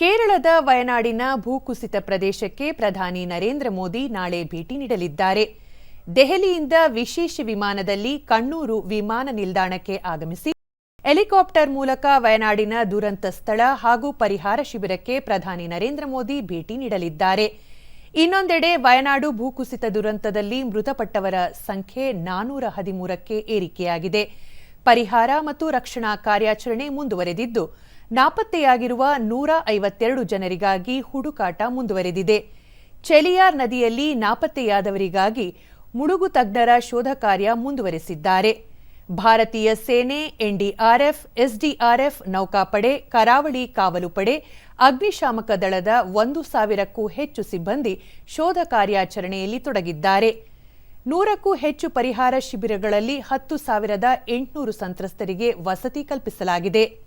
ಕೇರಳದ ವಯನಾಡಿನ ಭೂಕುಸಿತ ಪ್ರದೇಶಕ್ಕೆ ಪ್ರಧಾನಿ ನರೇಂದ್ರ ಮೋದಿ ನಾಳೆ ಭೇಟಿ ನೀಡಲಿದ್ದಾರೆ. ದೆಹಲಿಯಿಂದ ವಿಶೇಷ ವಿಮಾನದಲ್ಲಿ ಕಣ್ಣೂರು ವಿಮಾನ ನಿಲ್ದಾಣಕ್ಕೆ ಆಗಮಿಸಿ ಹೆಲಿಕಾಪ್ಟರ್ ಮೂಲಕ ವಯನಾಡಿನ ದುರಂತ ಸ್ಥಳ ಹಾಗೂ ಪರಿಹಾರ ಶಿಬಿರಕ್ಕೆ ಪ್ರಧಾನಿ ನರೇಂದ್ರ ಮೋದಿ ಭೇಟಿ ನೀಡಲಿದ್ದಾರೆ. ಇನ್ನೊಂದೆಡೆ ವಯನಾಡು ಭೂಕುಸಿತ ದುರಂತದಲ್ಲಿ ಮೃತಪಟ್ಟವರ ಸಂಖ್ಯೆ ನಾನೂರ ಹದಿಮೂರಕ್ಕೆ ಏರಿಕೆಯಾಗಿದೆ. ಪರಿಹಾರ ಮತ್ತು ರಕ್ಷಣಾ ಕಾರ್ಯಾಚರಣೆ ಮುಂದುವರೆದಿದ್ದು, ನಾಪತ್ತೆಯಾಗಿರುವ ನೂರ ಐವತ್ತೆರಡು ಜನರಿಗಾಗಿ ಹುಡುಕಾಟ ಮುಂದುವರೆದಿದೆ. ಚೆಲಿಯಾರ್ ನದಿಯಲ್ಲಿ ನಾಪತ್ತೆಯಾದವರಿಗಾಗಿ ಮುಳುಗು ತಜ್ಞರ ಶೋಧ ಕಾರ್ಯ ಮುಂದುವರೆಸಿದ್ದಾರೆ. ಭಾರತೀಯ ಸೇನೆ, ಎನ್ಡಿಆರ್ಎಫ್, ಎಸ್ಡಿಆರ್ಎಫ್, ನೌಕಾಪಡೆ, ಕರಾವಳಿ ಕಾವಲು ಪಡೆ, ಅಗ್ನಿಶಾಮಕ ದಳದ ಒಂದು ಸಾವಿರಕ್ಕೂ ಹೆಚ್ಚು ಸಿಬ್ಬಂದಿ ಶೋಧ ಕಾರ್ಯಾಚರಣೆಯಲ್ಲಿ ತೊಡಗಿದ್ದಾರೆ. ನೂರಕ್ಕೂ ಹೆಚ್ಚು ಪರಿಹಾರ ಶಿಬಿರಗಳಲ್ಲಿ ಹತ್ತು ಸಾವಿರದ ಎಂಟುನೂರು ಸಂತ್ರಸ್ತರಿಗೆ ವಸತಿ ಕಲ್ಪಿಸಲಾಗಿದೆ.